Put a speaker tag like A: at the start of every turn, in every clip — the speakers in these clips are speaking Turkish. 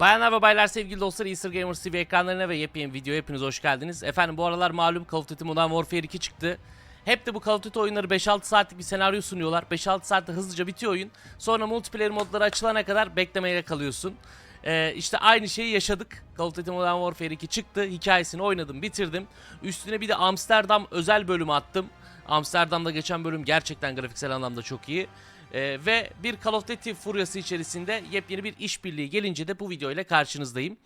A: Bayanlar ve baylar sevgili dostlar Easter Gamers TV ekranlarına ve yepyeni videoya hepiniz hoş geldiniz. Efendim bu aralar malum Call of Duty Modern Warfare 2 çıktı. Hep de bu Call of Duty oyunları 5-6 saatlik bir senaryo sunuyorlar. 5-6 saatte hızlıca bitiyor oyun. Sonra multiplayer modları açılana kadar beklemeye kalıyorsun. Ee, işte aynı şeyi yaşadık. Call of Duty Modern Warfare 2 çıktı. Hikayesini oynadım, bitirdim. Üstüne bir de Amsterdam özel bölümü attım. Amsterdam'da geçen bölüm gerçekten grafiksel anlamda çok iyi. Ee, ve bir Call of Duty furyası içerisinde yepyeni bir işbirliği gelince de bu video ile karşınızdayım.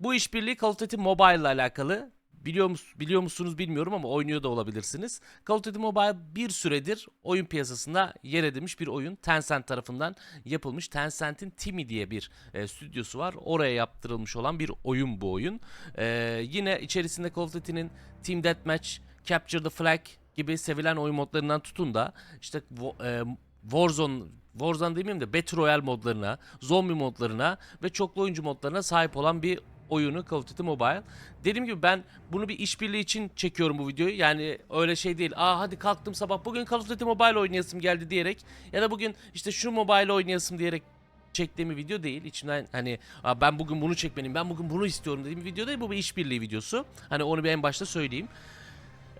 A: Bu işbirliği Call of Duty Mobile ile alakalı. Biliyor, mus biliyor musunuz bilmiyorum ama oynuyor da olabilirsiniz. Call of Duty Mobile bir süredir oyun piyasasında yer edilmiş bir oyun. Tencent tarafından yapılmış. Tencent'in Timi diye bir e, stüdyosu var. Oraya yaptırılmış olan bir oyun bu oyun. E, yine içerisinde Call of Duty'nin Team Deathmatch, Capture the Flag gibi sevilen oyun modlarından tutun da işte e, Warzone Warzone demeyeyim de Battle Royale modlarına, zombi modlarına ve çoklu oyuncu modlarına sahip olan bir oyunu Call of Duty Mobile. Dediğim gibi ben bunu bir işbirliği için çekiyorum bu videoyu. Yani öyle şey değil. Aa hadi kalktım sabah bugün Call of Duty Mobile oynayasım geldi diyerek ya da bugün işte şu mobile oynayasım diyerek çektiğim bir video değil. İçimden hani ben bugün bunu çekmeliyim, ben bugün bunu istiyorum dediğim bir video değil. Bu bir işbirliği videosu. Hani onu bir en başta söyleyeyim.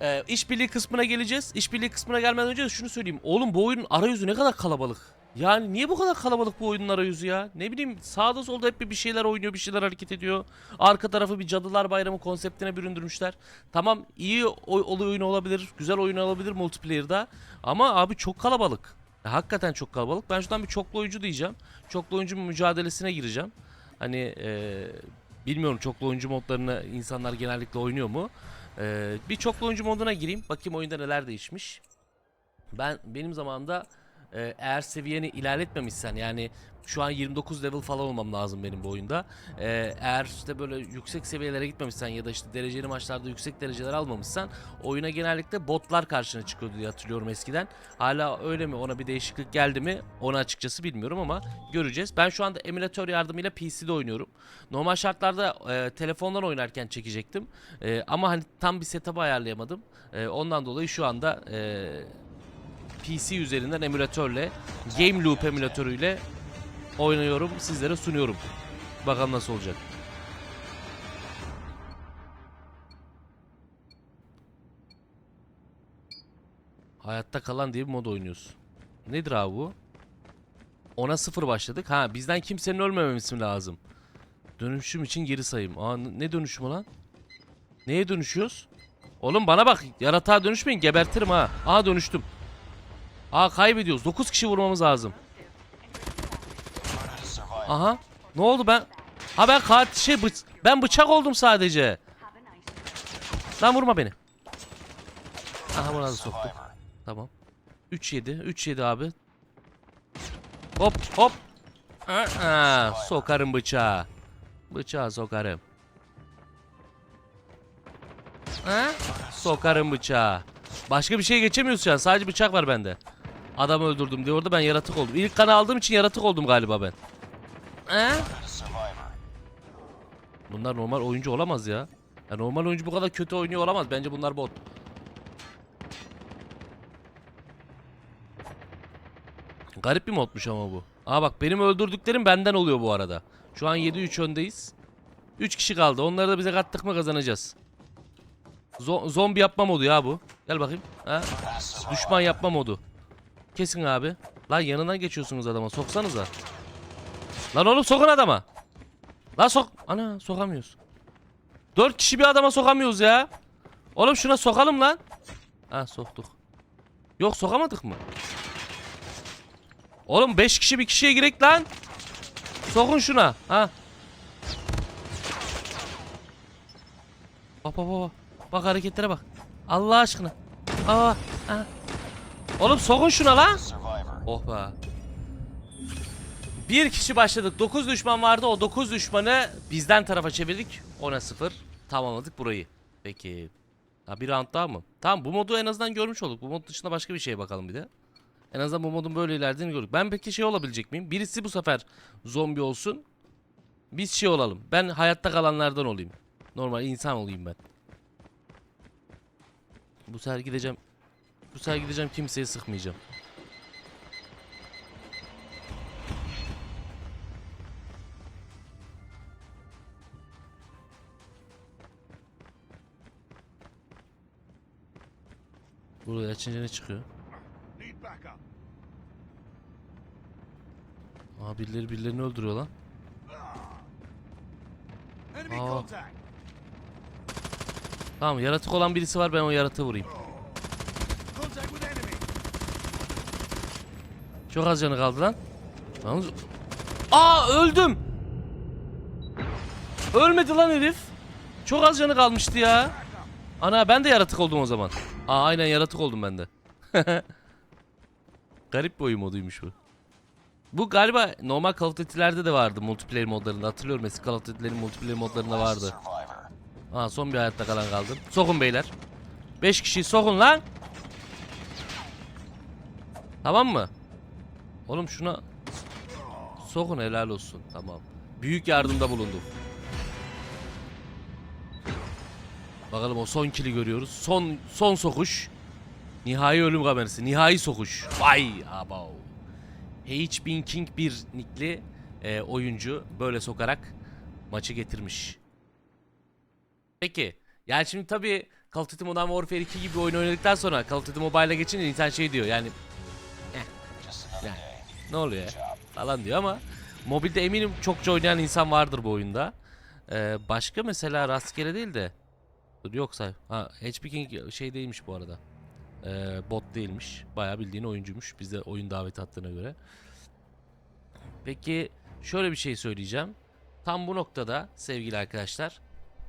A: Ee, işbirliği kısmına geleceğiz. İşbirliği kısmına gelmeden önce de şunu söyleyeyim. Oğlum bu oyunun arayüzü ne kadar kalabalık. Yani niye bu kadar kalabalık bu oyunun arayüzü ya? Ne bileyim sağda solda hep bir şeyler oynuyor, bir şeyler hareket ediyor. Arka tarafı bir Cadılar Bayramı konseptine büründürmüşler. Tamam iyi oy, oy- oyun olabilir, güzel oyun olabilir multiplayer'da. Ama abi çok kalabalık. Ya, hakikaten çok kalabalık. Ben şuradan bir çoklu oyuncu diyeceğim. Çoklu oyuncu mücadelesine gireceğim. Hani eee, bilmiyorum çoklu oyuncu modlarını insanlar genellikle oynuyor mu? Ee, bir çoklu oyuncu moduna gireyim. Bakayım oyunda neler değişmiş. Ben benim zamanımda e, eğer seviyeni ilerletmemişsen yani şu an 29 level falan olmam lazım benim bu oyunda. Ee, eğer işte böyle yüksek seviyelere gitmemişsen ya da işte dereceli maçlarda yüksek dereceler almamışsan oyuna genellikle botlar karşına çıkıyordu diye hatırlıyorum eskiden. Hala öyle mi? Ona bir değişiklik geldi mi? Onu açıkçası bilmiyorum ama göreceğiz. Ben şu anda emülatör yardımıyla PC'de oynuyorum. Normal şartlarda e, telefondan oynarken çekecektim. E, ama hani tam bir setup ayarlayamadım. E, ondan dolayı şu anda e, PC üzerinden emülatörle Game Loop emülatörüyle oynuyorum. Sizlere sunuyorum. Bakalım nasıl olacak. Hayatta kalan diye bir mod oynuyoruz. Nedir abi bu? Ona sıfır başladık. Ha bizden kimsenin ölmemesi mi lazım? Dönüşüm için geri sayım. Aa ne dönüşümü lan? Neye dönüşüyoruz? Oğlum bana bak. Yaratığa dönüşmeyin. Gebertirim ha. Aa dönüştüm. Aa kaybediyoruz. 9 kişi vurmamız lazım. Aha. Ne oldu ben? Ha ben katil şey bıç- ben bıçak oldum sadece. Lan vurma beni. Aha buna da soktuk. Tamam. 3 7. 3 7 abi. Hop hop. Aa, sokarım bıçağı. Bıçağı sokarım. Ha? Sokarım bıçağı. Başka bir şey geçemiyoruz şu. Sadece bıçak var bende. Adamı öldürdüm diye orada ben yaratık oldum. İlk kanı aldığım için yaratık oldum galiba ben. Ha? Bunlar normal oyuncu olamaz ya. ya. Normal oyuncu bu kadar kötü oynuyor olamaz. Bence bunlar bot. Garip bir modmuş ama bu. Aa bak benim öldürdüklerim benden oluyor bu arada. Şu an 7-3 öndeyiz. 3 kişi kaldı. Onları da bize kattık mı kazanacağız. Zo- zombi yapma modu ya bu. Gel bakayım. Ha? Düşman yapma modu. Kesin abi. Lan yanından geçiyorsunuz adama. Soksanıza. Lan oğlum sokun adama. Lan sok. Ana sokamıyoruz. 4 kişi bir adama sokamıyoruz ya. Oğlum şuna sokalım lan. Ha soktuk. Yok sokamadık mı? Oğlum 5 kişi bir kişiye girek lan. Sokun şuna. Ha. Bak bak bak. Bak hareketlere bak. Allah aşkına. Aa, ha. Oğlum sokun şuna lan. Oh be. Bir kişi başladık. 9 düşman vardı. O 9 düşmanı bizden tarafa çevirdik. 10'a 0. Tamamladık burayı. Peki. Ha bir round daha mı? Tamam bu modu en azından görmüş olduk. Bu mod dışında başka bir şeye bakalım bir de. En azından bu modun böyle ilerlediğini gördük. Ben peki şey olabilecek miyim? Birisi bu sefer zombi olsun. Biz şey olalım. Ben hayatta kalanlardan olayım. Normal insan olayım ben. Bu sefer gideceğim. Bu sefer gideceğim kimseyi sıkmayacağım. Burada açınca ne çıkıyor? Aa birileri birilerini öldürüyor lan. Aa. Tamam yaratık olan birisi var ben o yaratığı vurayım. Çok az canı kaldı lan. Yalnız... Aa öldüm. Ölmedi lan herif. Çok az canı kalmıştı ya. Ana ben de yaratık oldum o zaman. Aa aynen yaratık oldum ben de. Garip bir oyun moduymuş bu. Bu galiba normal Call of Duty'lerde de vardı multiplayer modlarında. Hatırlıyorum eski Call of Duty'lerin multiplayer modlarında vardı. Aa son bir hayatta kalan kaldım. Sokun beyler. 5 kişiyi sokun lan. Tamam mı? Oğlum şuna sokun helal olsun. Tamam. Büyük yardımda bulundum. Bakalım o son kili görüyoruz. Son son sokuş. Nihai ölüm kamerası. Nihai sokuş. Vay abav. H. King 1 nickli e, oyuncu böyle sokarak maçı getirmiş. Peki. Yani şimdi tabii Call of Duty Modern Warfare 2 gibi oyun oynadıktan sonra Call of Duty Mobile'a geçince insan şey diyor yani ne oluyor ya falan diyor ama mobilde eminim çokça oynayan insan vardır bu oyunda. Ee, başka mesela rastgele değil de dur yoksa ha HP King şey değilmiş bu arada. Ee, bot değilmiş. Bayağı bildiğin oyuncuymuş. Bize oyun daveti attığına göre. Peki şöyle bir şey söyleyeceğim. Tam bu noktada sevgili arkadaşlar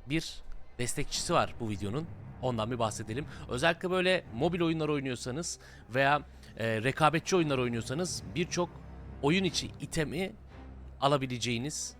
A: bir destekçisi var bu videonun. Ondan bir bahsedelim. Özellikle böyle mobil oyunlar oynuyorsanız veya e, rekabetçi oyunlar oynuyorsanız birçok oyun içi itemi alabileceğiniz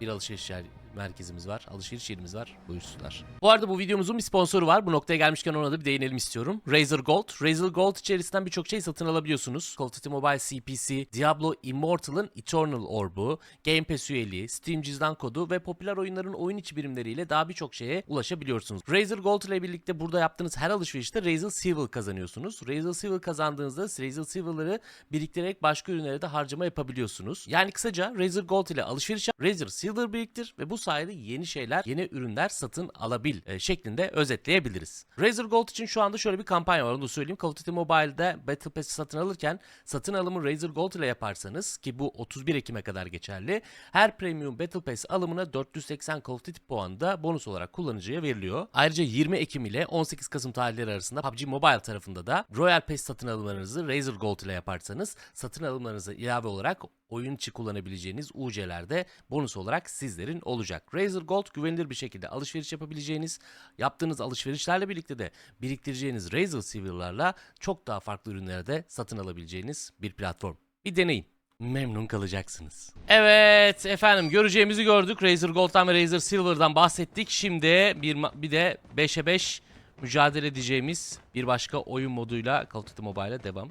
A: bir alışveriş yer- merkezimiz var. Alışveriş yerimiz var. Buyursunlar. Bu arada bu videomuzun bir sponsoru var. Bu noktaya gelmişken ona da bir değinelim istiyorum. Razer Gold. Razer Gold içerisinden birçok şey satın alabiliyorsunuz. Call of Duty Mobile CPC, Diablo Immortal'ın Eternal Orb'u, Game Pass üyeliği, Steam cüzdan kodu ve popüler oyunların oyun içi birimleriyle daha birçok şeye ulaşabiliyorsunuz. Razer Gold ile birlikte burada yaptığınız her alışverişte Razer Silver kazanıyorsunuz. Razer Silver kazandığınızda Razer Silver'ları biriktirerek başka ürünlere de harcama yapabiliyorsunuz. Yani kısaca Razer Gold ile alışveriş Razer Silver biriktir ve bu sayede yeni şeyler, yeni ürünler satın alabil e, şeklinde özetleyebiliriz. Razer Gold için şu anda şöyle bir kampanya var onu da söyleyeyim. Call of Duty Mobile'de Battle Pass'i satın alırken satın alımı Razer Gold ile yaparsanız ki bu 31 Ekim'e kadar geçerli. Her Premium Battle Pass alımına 480 Call of Duty puanı da bonus olarak kullanıcıya veriliyor. Ayrıca 20 Ekim ile 18 Kasım tarihleri arasında PUBG Mobile tarafında da Royal Pass satın alımlarınızı Razer Gold ile yaparsanız satın alımlarınıza ilave olarak oyun içi kullanabileceğiniz UC'lerde bonus olarak sizlerin olacak. Razer Gold güvenilir bir şekilde alışveriş yapabileceğiniz, yaptığınız alışverişlerle birlikte de biriktireceğiniz Razer Silver'larla çok daha farklı ürünleri de satın alabileceğiniz bir platform. Bir deneyin. Memnun kalacaksınız. Evet efendim göreceğimizi gördük. Razer Gold'dan ve Razer Silver'dan bahsettik. Şimdi bir, bir de 5'e 5 mücadele edeceğimiz bir başka oyun moduyla Call of Duty Mobile'e devam.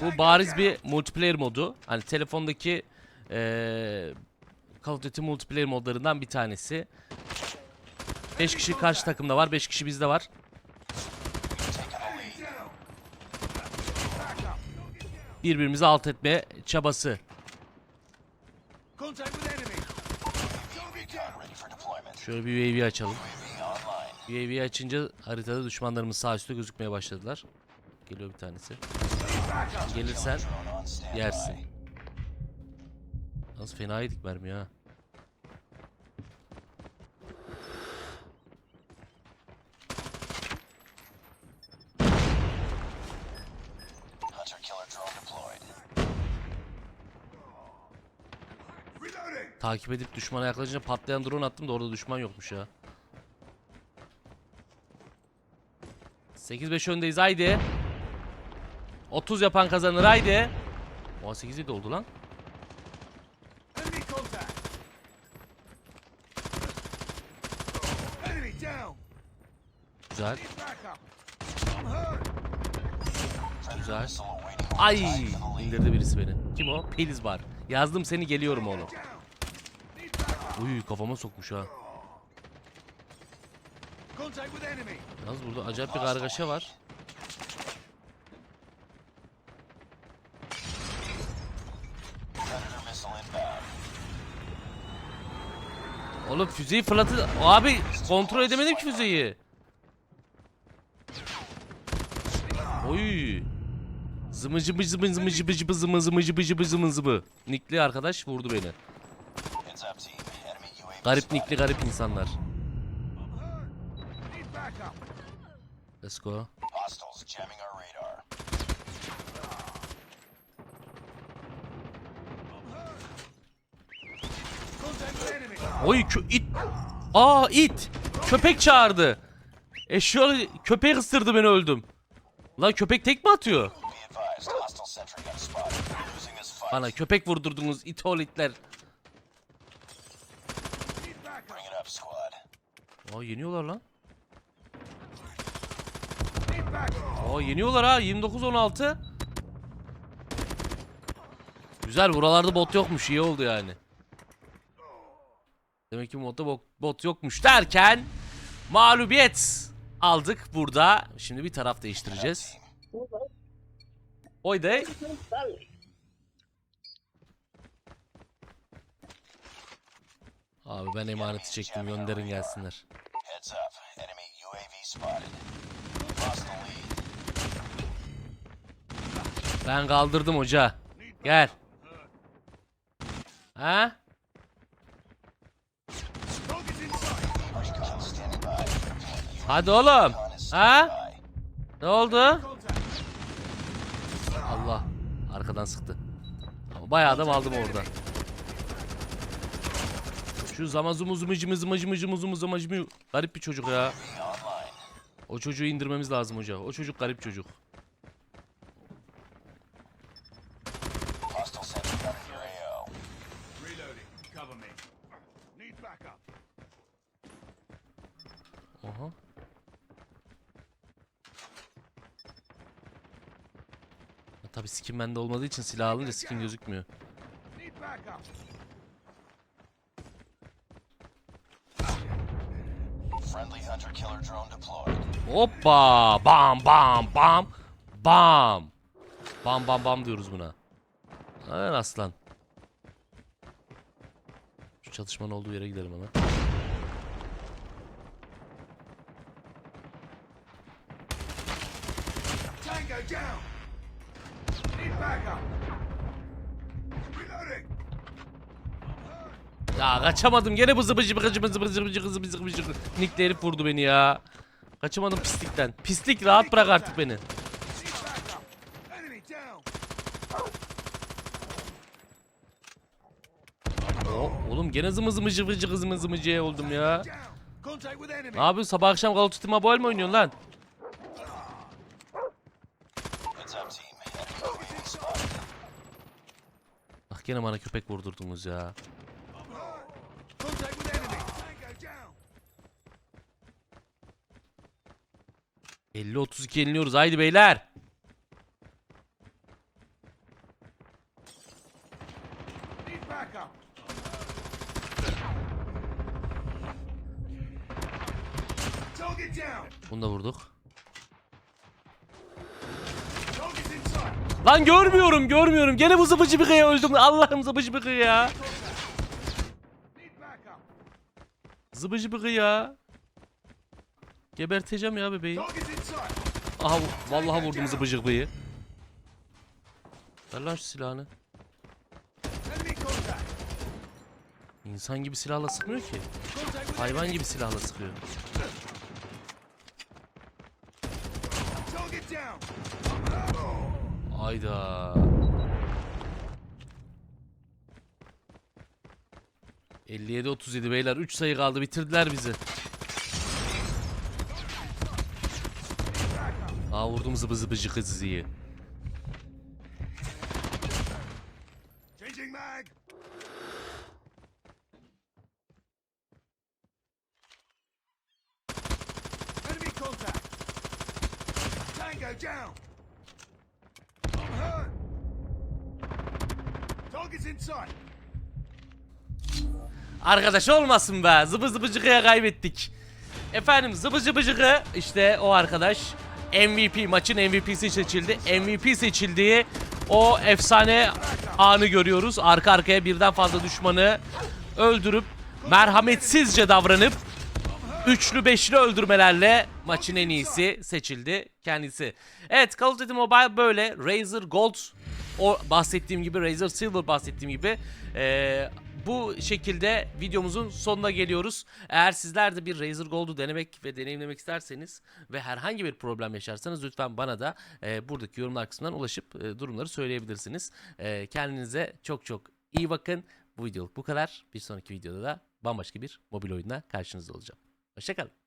A: Bu bariz bir multiplayer modu. Hani telefondaki eee Call of Duty multiplayer modlarından bir tanesi. 5 kişi karşı takımda var, 5 kişi bizde var. Birbirimizi alt etme çabası. Şöyle bir UAV açalım. UAV açınca haritada düşmanlarımız sağ üstte gözükmeye başladılar. Geliyor bir tanesi. Gelirsen yersin. Nasıl fena yedik mermi ha. Takip edip düşmana yaklaşınca patlayan drone attım da orada düşman yokmuş ya. 8-5 öndeyiz haydi. 30 yapan kazanır haydi. Oha 8 7 oldu lan. Güzel. Güzel. Ay indirdi birisi beni. Kim o? Peliz var. Yazdım seni geliyorum oğlum. Uy kafama sokmuş ha. Yalnız burada acayip bir kargaşa var. Oğlum füzeyi fırlatı... Abi kontrol edemedim ki füzeyi. Oy. Zımıcı bıcı zımı zımıcı bıcı bı zımı zımıcı bıcı bı zımı zımı. Nikli arkadaş vurdu beni. Garip nikli garip insanlar. Let's go. Oy kö it. Aa it. Köpek çağırdı. Eşyalı köpek ısırdı beni öldüm. Lan köpek tek mi atıyor? Bana köpek vurdurdunuz it ol itler.
B: Need backup.
C: Bring it up, squad.
A: Aa yeniyorlar lan. Aa yeniyorlar ha 29-16. Güzel buralarda bot yokmuş iyi oldu yani. Demek ki modda bot, bot yokmuş derken mağlubiyet aldık burada. Şimdi bir taraf değiştireceğiz. Oy de. Abi ben emaneti çektim gönderin gelsinler. Ben kaldırdım hoca. Gel. Ha? Hadi oğlum. Ha? Ne oldu? Allah. Arkadan sıktı. Bayağı adam aldım orada. Şu zamazumu zımıcımı zımıcımı zımıcımı zımıcımı garip bir çocuk ya. O çocuğu indirmemiz lazım hoca. O çocuk garip çocuk. Ha, Tabii skin bende olmadığı için silah alınca skin gözükmüyor. Hoppa! Bam bam bam! Bam! Bam bam bam diyoruz buna. Aynen aslan. Şu çatışmanın olduğu yere gidelim hemen. Ya kaçamadım gene bızı bıcı bıcı bızı bıcı bıcı bızı bızı bıcı Nick'le herif vurdu beni ya. Kaçamadım pislikten. Pislik rahat bırak artık beni. Oğlum gene zımı zımı cıvı cıvı zımı zımı oldum ya. Ne yapıyorsun sabah akşam Call of Duty Mobile mi oynuyorsun lan? Gene bana köpek vurdurdunuz ya.
B: Elli otuz
A: iki yeniliyoruz. Haydi beyler. Lan görmüyorum görmüyorum. Gene bu zıbıcı bıkıya öldüm. Allah'ım zıbıcı bıkı ya. Zıbıcı bıkı ya. Geberteceğim ya bebeği. Aha vallahi vurdum zıbıcı bıkıyı. Ver lan şu silahını. İnsan gibi silahla sıkmıyor ki. Hayvan gibi silahla sıkıyor.
B: Hayda.
A: 57 37 beyler 3 sayı kaldı bitirdiler bizi. Aa vurdum zıbı
B: zıbı zıbı zıbı Tango down!
A: Arkadaş olmasın be. Zıbı zıbıcıkıya kaybettik. Efendim zıbı zıbıcıkı işte o arkadaş MVP maçın MVP'si seçildi. MVP seçildiği o efsane anı görüyoruz. Arka arkaya birden fazla düşmanı öldürüp merhametsizce davranıp üçlü beşli öldürmelerle maçın en iyisi seçildi kendisi. Evet Call of Duty Mobile böyle. Razer Gold o bahsettiğim gibi Razer Silver bahsettiğim gibi eee, bu şekilde videomuzun sonuna geliyoruz. Eğer sizler de bir Razer Gold'u denemek ve deneyimlemek isterseniz ve herhangi bir problem yaşarsanız lütfen bana da eee, buradaki yorumlar kısmından ulaşıp eee, durumları söyleyebilirsiniz. Eee, kendinize çok çok iyi bakın. Bu videoluk bu kadar. Bir sonraki videoda da bambaşka bir mobil oyunla karşınızda olacağım. Hoşçakalın.